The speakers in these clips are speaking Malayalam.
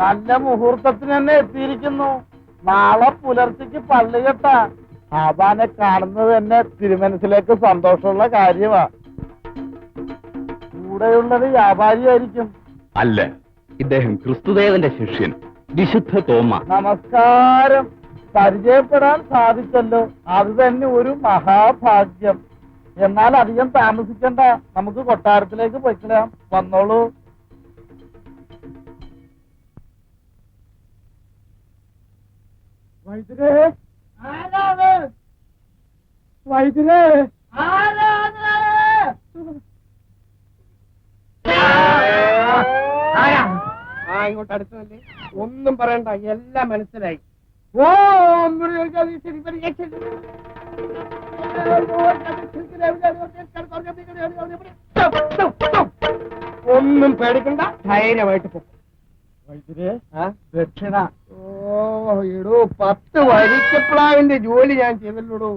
നല്ല മുഹൂർത്തത്തിന് തന്നെ എത്തിയിരിക്കുന്നു. നാളെ പുലർച്ചയ്ക്ക് പള്ളി കെട്ടാ ആബാനെ കാണുന്നത് തന്നെ തിരുമനസിലേക്ക് സന്തോഷമുള്ള കാര്യമാ. കൂടെയുള്ളത് വ്യാപാരിയായിരിക്കും. അല്ല ഇദ്ദേഹം ക്രിസ്തുദേവന്റെ ശിഷ്യൻ വിശുദ്ധ തോമ. നമസ്കാരം. പരിചയപ്പെടാൻ സാധിച്ചല്ലോ. അത് തന്നെ ഒരു മഹാഭാഗ്യം. എന്നാൽ അധികം താമസിക്കണ്ട. നമുക്ക് കൊട്ടാരത്തിലേക്ക് പോയിക്കളയാം. വന്നോളൂ. വൈദ്യരേ. ആരാണ്? വൈദ്യരേ. ആരാണ്? ആ ഇങ്ങോട്ട് അടുത്തതല്ലേ ഒന്നും പറയണ്ട എല്ലാം മനസ്സിലായി. ഓ ഒന്നും പേടിക്കണ്ട ധൈര്യമായിട്ട് പോകും ദക്ഷിണ. ഓ ഇടൂ പത്ത് വരിക്കപ്ലാവിന്റെ ജോലി ഞാൻ ചെയ്തല്ലോടൂ.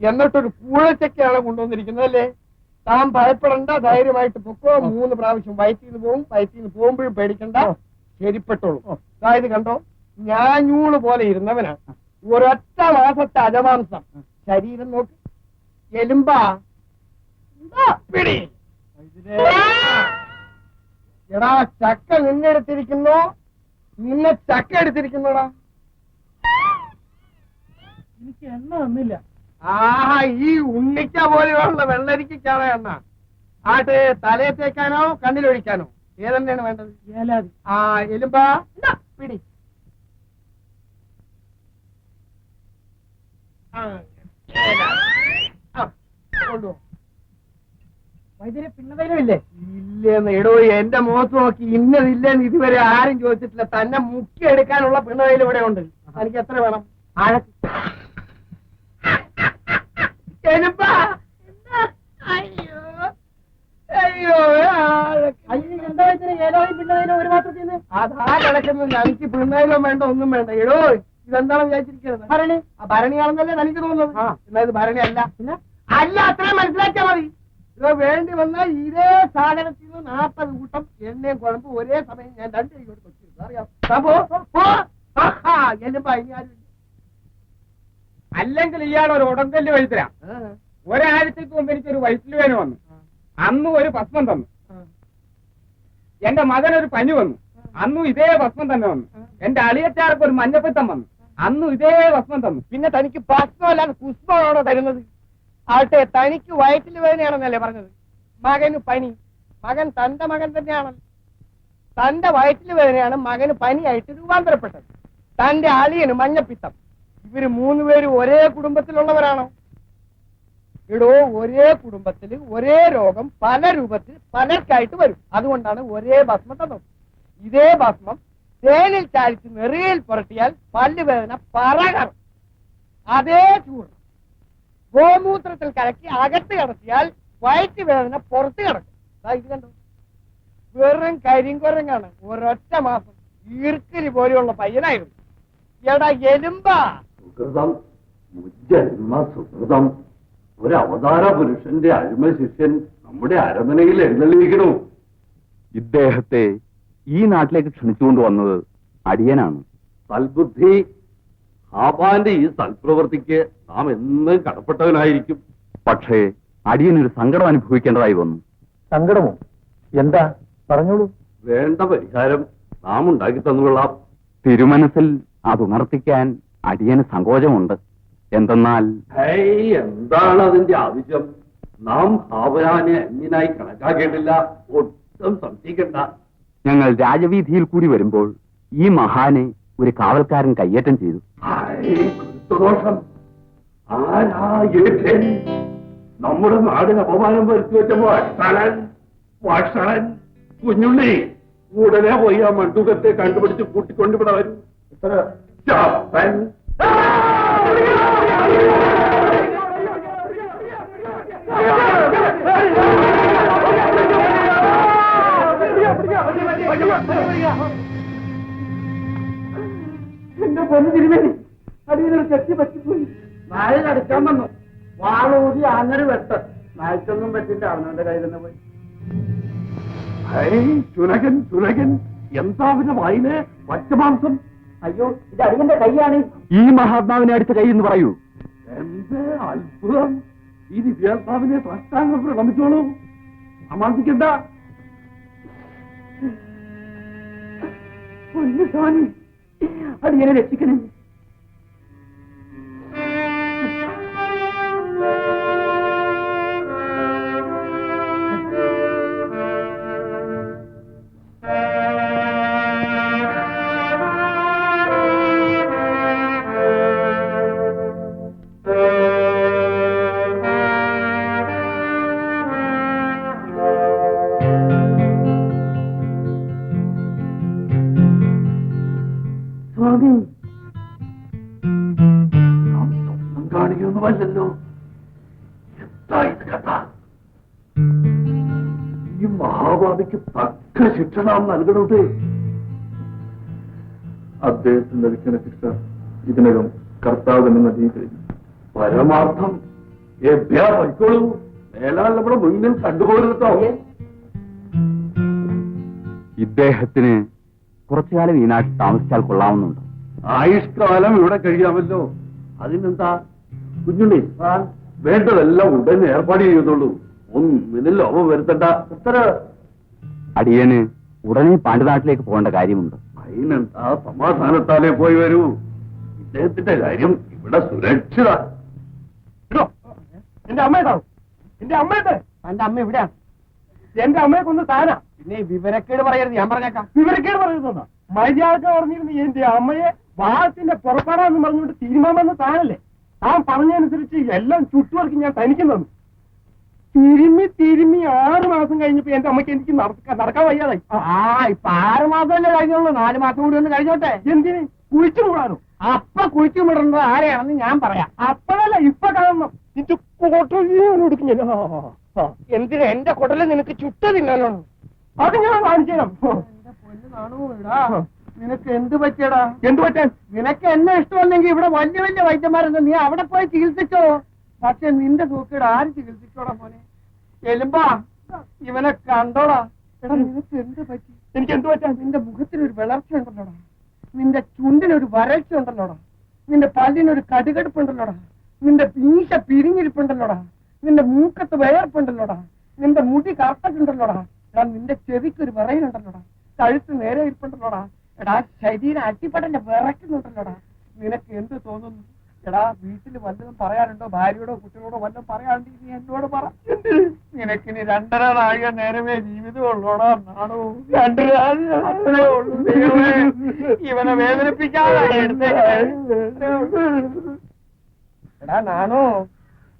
എന്നിട്ടൊരു കൂഴച്ചക്കയാണ് കൊണ്ടുവന്നിരിക്കുന്നത് അല്ലേ താൻ ഭയപ്പെടണ്ട ധൈര്യമായിട്ട് പൊക്കോ. മൂന്ന് പ്രാവശ്യം വയറ്റിന്ന് പോകും വയറ്റിന്ന് പോകുമ്പോഴും പേടിക്കണ്ട. ശരിപ്പെട്ടോളൂ. അതായത് കണ്ടോ? ഞാഞ്ഞൂൾ പോലെ ഇരുന്നവനാണ് ഒരൊറ്റ മാസത്തെ അജമാംസം. ശരീരം നോക്ക്. എലുമ്പാ. പിടി. എടാ ചക്ക നിന്നെടുത്തിരിക്കുന്നോ നിന്നെ ചക്ക എടുത്തിരിക്കുന്നോടാ. എനിക്ക് എണ്ണ തന്നില്ല. ആഹാ ഈ ഉണ്ണിക്ക പോലെയുള്ള വെള്ളരിക്കാണോ എണ്ണ. ആട്ട് തലയെ തേക്കാനോ കണ്ണിലൊഴിക്കാനോ ഏതെണ്ണയാണ് വേണ്ടത്? ഏലാതി. ആ എലുമ്പാ. പിടി. ആ, ഏലാതി. പിന്നതയിലും കൊണ്ടുപോ. ഇല്ലെന്ന്. എടോ എന്റെ മുഖത്ത് നോക്കി ഇന്നതില്ലെന്ന് ഇതുവരെ ആരും ചോദിച്ചിട്ടില്ല. തന്നെ മുക്കി എടുക്കാനുള്ള പിണയിൽ ഇവിടെ ഉണ്ട്. എനിക്ക് എത്ര വേണം? ഒരു മാത്രത്തിൽ അതാ കിടക്കുന്നത്. എനിക്ക് പിണ്ണയിലും വേണ്ട ഒന്നും വേണ്ട. എടോ ഇതെന്താണ് വിചാരിച്ചിരിക്കുന്നത്? ഭരണി. ആ ഭരണിയാണെന്നല്ലേ തനിക്ക് തോന്നുന്നത്? എന്നാ ഇത് ഭരണി അല്ല. അല്ല അത്രയും മനസ്സിലാക്കിയാ മതി. ഇത് വേണ്ടി വന്നാൽ ഇതേ സാധനത്തിൽ നിന്ന് നാൽപ്പത് കൂട്ടം എണ്ണയും കുഴമ്പ് ഒരേ സമയം ഞാൻ രണ്ട് കൈകൊണ്ട് വെച്ചിരുന്നു അറിയാം എല്ലുമ്പോ. അല്ലെങ്കിൽ ഇയാൾ ഒരു ഉടങ്കല്ല് വഴുത്തരാ ഒരാഴ്ചക്ക് മുമ്പ് എനിക്ക് ഒരു വയറ്റിൽ വേന വന്നു. അന്നും ഒരു ഭസ്മം തന്നു. എന്റെ എന്റെ മകനൊരു പനി വന്നു. അന്നും ഇതേ ഭസ്മം തന്നെ വന്നു. എന്റെ അളിയച്ചാർക്ക് ഒരു മഞ്ഞപ്പിത്തം വന്നു. അന്നും ഇതേ ഭസ്മം തന്നു. പിന്നെ തനിക്ക് ഭസ്മല്ലാതെ പുഷ്പമാണോ തരുന്നത്? ആട്ടെ തനിക്ക് വയറ്റിൽ വേദനയാണെന്നല്ലേ പറഞ്ഞത്? മകന് പനി. മകൻ തന്റെ മകൻ തന്നെയാണ്. തന്റെ വയറ്റിൽ വേദനയാണ് മകന് പനിയായിട്ട് രൂപാന്തരപ്പെട്ടത്. തന്റെ അളിയന് മഞ്ഞപ്പിത്തം. ഇവർ മൂന്നുപേരും ഒരേ കുടുംബത്തിലുള്ളവരാണോ. എടോ ഒരേ കുടുംബത്തിൽ ഒരേ രോഗം പല രൂപത്തിൽ പലർക്കായിട്ട് വരും. അതുകൊണ്ടാണ് ഒരേ ഭസ്മം തന്നത്. ഇതേ ഭസ്മം തേനിൽ ചാലിച്ച് നെറിയിൽ പുരട്ടിയാൽ പല്ലുവേദന പറകറും. അതേ ചൂർണം ഗോമൂത്രത്തിൽ കലക്കി അകത്ത് കിടത്തിയാൽ വയറ്റ് വേദന പുറത്ത് കിടക്കും. ഇത് കണ്ടോ? വെറും കരിങ്കുരങ്ങാണ് ഒരൊറ്റ മാസം ഈർക്കിരി പോലെയുള്ള പയ്യനായിരുന്നു. എടാ എലുമ്പാ. സുഹൃതം മുജ്ജന്മ സുഹൃതം. ഒരു അവതാര പുരുഷന്റെ അരുമ ശിഷ്യൻ നമ്മുടെ അരമനയിൽ എഴുന്നള്ളിയിരിക്കണു ഇദ്ദേഹത്തെ ഈ നാട്ടിലേക്ക് ക്ഷണിച്ചുകൊണ്ട് വന്നത് അടിയനാണ്. സൽബുദ്ധി ഹാബാന്റെ ഈ സൽപ്രവൃത്തിക്ക് നാം എന്നും കടപ്പെട്ടവനായിരിക്കും. പക്ഷേ അടിയനൊരു സങ്കടം അനുഭവിക്കേണ്ടതായി വന്നു. സങ്കടമോ? എന്താ? പറഞ്ഞോളൂ. വേണ്ട പരിഹാരം നാം ഉണ്ടാക്കി തന്നുകൊള്ളാം തിരുമനസിൽ അത് ഉണർത്തിക്കാൻ അടിയന് സങ്കോചമുണ്ട്. എന്തെന്നാൽ എന്താണ് അതിന്റെ ആവശ്യം? നാം ഭാവനാനെ അന്യനായി കണക്കാക്കേണ്ടില്ല. ഒട്ടും സംശയിക്കണ്ട. ഞങ്ങൾ രാജവീതിയിൽ കൂടി വരുമ്പോൾ ഈ മഹാനെ ഒരു കാവൽക്കാരൻ കയ്യേറ്റം ചെയ്തു നമ്മുടെ നാടിന് അപമാനം വരുത്തി വെച്ച കുഞ്ഞുണ്ണി ഉടനെ പോയി ആ മണ്ടുകത്തെ കണ്ടുപിടിച്ച് കൂട്ടിക്കൊണ്ടുവിടെ വരൂ ചപ്പൻ. എന്റെ പൊന്നു തിരുമേനി. അടിയിലൊരു ചെത്തി പറ്റിപ്പോയി. നായ കടിക്കാൻ വന്നു. വാളൂതി അങ്ങനെ വെട്ട. നായ്ക്കൊന്നും പറ്റില്ല അവനവന്റെ കയ്യിൽ തന്നെ പോയി. ചുനകൻ എന്താ പിന്നെ വായിൽ പച്ചമാംസം അയ്യോ ഇത് അടിയന്റെ കൈയാണ്. ഈ മഹാത്മാവിനെ അടിച്ച കൈ എന്ന് പറയൂ. എന്ത് അത്ഭുതം. ഈ ദിവ്യാത്മാവിനെ പ്രസ്ഥാനം പ്രണമിച്ചോളൂ സമാധിക്കണ്ട സ്വാമി അടിയനെ രക്ഷിക്കണം? സ്വപ്നം കാണുകയൊന്നുമല്ലല്ലോ എന്താ ഇത് കഥ? ഈ മഹാഭാവിക്ക് തക്ക ശിക്ഷ നാം നൽകണത് അദ്ദേഹത്തിന് ലഭിക്കുന്ന ശിക്ഷ ഇതിനകം കർത്താവ് തന്നെ നൽകി കഴിഞ്ഞു. പരമാർത്ഥം എഭ്യാ പഠിക്കോളൂ മേലാൽ നമ്മുടെ മുന്നിൽ കണ്ടുപോരുന്നോ ഇദ്ദേഹത്തിന് കുറച്ചുകാലം ഈ നാട്ടിൽ താമസിച്ചാൽ കൊള്ളാവുന്നുണ്ട്. ആയുഷ്കാലം ഇവിടെ കഴിയാമല്ലോ. അതിനെന്താ കുഞ്ഞുണ്ണി വേണ്ടതെല്ലാം ഉടനെ ഏർപ്പാട് ചെയ്യുന്നുള്ളൂ. ഒന്നിനും ലോപം വരുത്തണ്ട. എത്ര അടിയന് ഉടനെ പാണ്ഡുനാട്ടിലേക്ക് പോകേണ്ട കാര്യമുണ്ട്. അതിനെന്താ സമാധാനത്താലേ പോയി വരൂ. ഇദ്ദേഹത്തിന്റെ കാര്യം ഇവിടെ സുരക്ഷിത. എന്റെ അമ്മയുണ്ടാവും എന്റെ അമ്മയുണ്ട് എന്റെ അമ്മ എവിടെയാണ് എന്റെ അമ്മയെ കൊന്ന് താനാ. പിന്നെ വിവരക്കേട് പറയരുത് ഞാൻ പറഞ്ഞേക്കാം. വിവരക്കേട് പറയരുതെന്നാ? മര്യാദ പറഞ്ഞിരുന്നു എന്റെ അമ്മയെ വാഹത്തിന്റെ പുറപ്പെടാന്ന് പറഞ്ഞുകൊണ്ട് തീരുമാനമെന്ന് താനല്ലേ? താൻ പറഞ്ഞതനുസരിച്ച് എല്ലാം ചുറ്റുവർക്ക് ഞാൻ തനിക്ക് തന്നു. തിരുമ്മി തിരുമ്മി ആറ് മാസം കഴിഞ്ഞപ്പോ എന്റെ അമ്മയ്ക്ക് എനിക്ക് നടക്ക- നടക്കാൻ വയ്യാതായി. ആ ഇപ്പൊ ആറ് മാസമല്ലേ കഴിഞ്ഞുള്ളൂ. നാല് മാസം കൂടി ഒന്ന് കഴിഞ്ഞോട്ടെ? എന്തിന്? കുഴിച്ചു മൂടാനോ അപ്പൊ കുഴിച്ചു മൂടുന്നത് ആരെയാണെന്ന് ഞാൻ പറയാം. അപ്പോഴല്ല ഇപ്പൊ കാണണം. ഇത് കൊടലിനോടുക്കും ഞാൻ. എന്തിന് എന്റെ കൊടൽ നിനക്ക് ചുട്ട തിന്നാനാണ് അത് ഞാൻ കാണിച്ചു തരാം നിനക്ക് എന്ത് പറ്റിയടാ? എന്ത് പറ്റാൻ നിനക്ക് എന്നെ ഇഷ്ടമല്ലെങ്കിൽ ഇവിടെ വലിയ വലിയ വൈദ്യന്മാരുണ്ട്. നീ അവിടെ പോയി ചികിത്സിച്ചോ? പക്ഷെ നിന്റെ സൂക്കേട് ആര് ചികിത്സിച്ചോടാ മോനെ? എലുമ്പാ ഇവനെ കണ്ടോടാ. എടാ നിനക്ക് എന്ത് പറ്റി? എനിക്ക് എന്ത് പറ്റാ? നിന്റെ മുഖത്തിനൊരു വിളർച്ച ഉണ്ടല്ലോടാ. നിന്റെ ചുണ്ടിനൊരു വരൾച്ച ഉണ്ടല്ലോടാ. നിന്റെ പല്ലിനൊരു കടുകടുപ്പുണ്ടല്ലോടാ. നിന്റെ മീശ പിരിഞ്ഞിരിപ്പുണ്ടല്ലോടാ. നിന്റെ മൂക്കത്ത് വയർപ്പുണ്ടല്ലോടാ നിന്റെ മുടി കറുത്തിട്ടുണ്ടല്ലോടാ എടാ നിന്റെ ചെവിക്കൊരു വിറയിലുണ്ടല്ലോടാ. കഴുത്ത് നേരെ ഇരിപ്പുണ്ടല്ലോടാ. എടാ ശരീരം അട്ടിപ്പടന്റെ വിറക്കുന്നുണ്ടല്ലോടാ നിനക്ക് എന്ത് തോന്നുന്നു? എടാ വീട്ടിൽ വല്ലതും പറയാനുണ്ടോ? ഭാര്യയോടോ കുട്ടികളോടോ വല്ലതും പറയാനുണ്ടെങ്കിൽ നീ എന്നോട് പറ. നിനക്ക് നിനക്കിനി രണ്ടര നാഴിക നേരമേ ജീവിതമുള്ളോടാ നാണോ. രണ്ടര ഇവനെ വേദനിപ്പിക്കാതെ എടാ നാണോ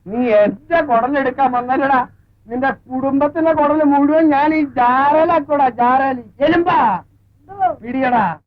നീ എന്റെ കുടലെടുക്കാൻ വന്നല്ലടാ. നിന്റെ കുടുംബത്തിന്റെ കുടൽ മുഴുവൻ ഞാൻ ഈ ജാരലാക്കൂടാ ജാരലി. എലുമ്പാ. பிடியடா